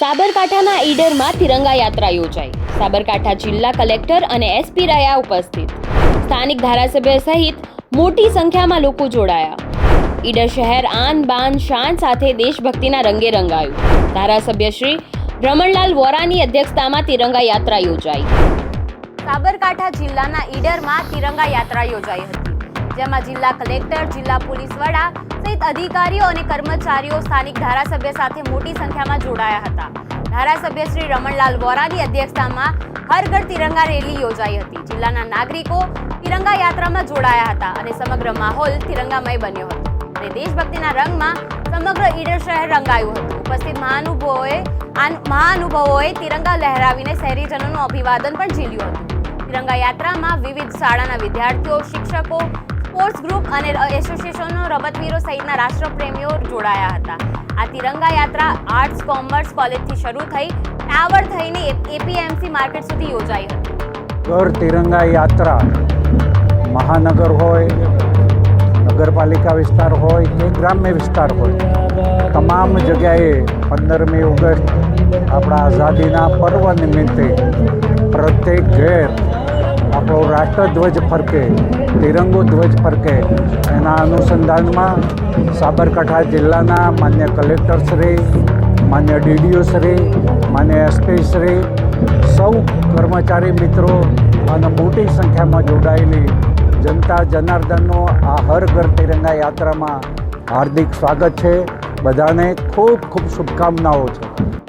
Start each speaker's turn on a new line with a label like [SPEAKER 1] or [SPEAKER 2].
[SPEAKER 1] સાબરકાંઠાના ઈડરમાં તિરંગા યાત્રા યોજાઈ. સાબરકાંઠા જિલ્લા કલેક્ટર અને એસપી રાયા ઉપસ્થિત. સ્થાનિક ધારાસભ્ય સહિત મોટી સંખ્યામાં લોકો જોડાયા. ઈડર શહેર આન બાન શાન સાથે દેશભક્તિના રંગે રંગાયું. ધારાસભ્ય શ્રી રમણલાલ વોરાની અધ્યક્ષતામાં તિરંગા યાત્રા યોજાઈ. સાબરકાંઠા જિલ્લાના ઈડરમાં તિરંગા યાત્રા યોજાઈ હતી. જેમાં જિલ્લા કલેક્ટર, જિલ્લા પોલીસ વડા સહિત અધિકારીઓ અને કર્મચારીઓ સ્થાનિક ધારાસભ્ય સાથે મોટી સંખ્યામાં જોડાયા હતા. ધારાસભ્ય શ્રી રમણલાલ વોરાની અધ્યક્ષતામાં હર તિરંગા રેલી યોજાઈ હતી. જિલ્લાના નાગરિકો તિરંગા યાત્રામાં જોડાયા હતા અને સમગ્ર માહોલ તિરંગામય બન્યો હતો. અને દેશભક્તિના રંગમાં સમગ્ર ઈડર શહેર રંગાયું હતું. ઉપસ્થિત મહાનુભવોએ મહાનુભવોએ તિરંગા લહેરાવીને શહેરીજનોનું અભિવાદન પણ ઝીલ્યું હતું. તિરંગા યાત્રામાં વિવિધ શાળાના વિદ્યાર્થીઓ, શિક્ષકો સ્પોર્ટ્સ ગ્રુપ અને એસોસિએશનો રમતવીરો સહિતના રાષ્ટ્રપ્રેમીઓ જોડાયા હતા. આ તિરંગા યાત્રા આર્ટ્સ, કોમર્સ, કોલેજથી શરૂ થઈ, ટાવર થઈને એપીએમસી માર્કેટ સુધી યોજાઈ હતી.
[SPEAKER 2] ઘર તિરંગા યાત્રા મહાનગર હોય, નગરપાલિકા વિસ્તાર હોય કે ગ્રામ્ય વિસ્તાર હોય, તમામ જગ્યાએ પંદરમી ઓગસ્ટ આપણા આઝાદીના પર્વ નિમિત્તે પ્રત્યેક ઘેર આપણો રાષ્ટ્રધ્વજ ફરકે, તિરંગો ધ્વજ ફરકે, એના અનુસંધાનમાં સાબરકાંઠા જિલ્લાના માન્ય કલેક્ટરશ્રી માન્ય ડીડીઓશ્રી માન્ય એસપીશ્રી સૌ કર્મચારી મિત્રો અને મોટી સંખ્યામાં જોડાયેલી જનતા જનાર્દનનો આ હર ઘર તિરંગા યાત્રામાં હાર્દિક સ્વાગત છે. બધાને ખૂબ ખૂબ શુભકામનાઓ છે.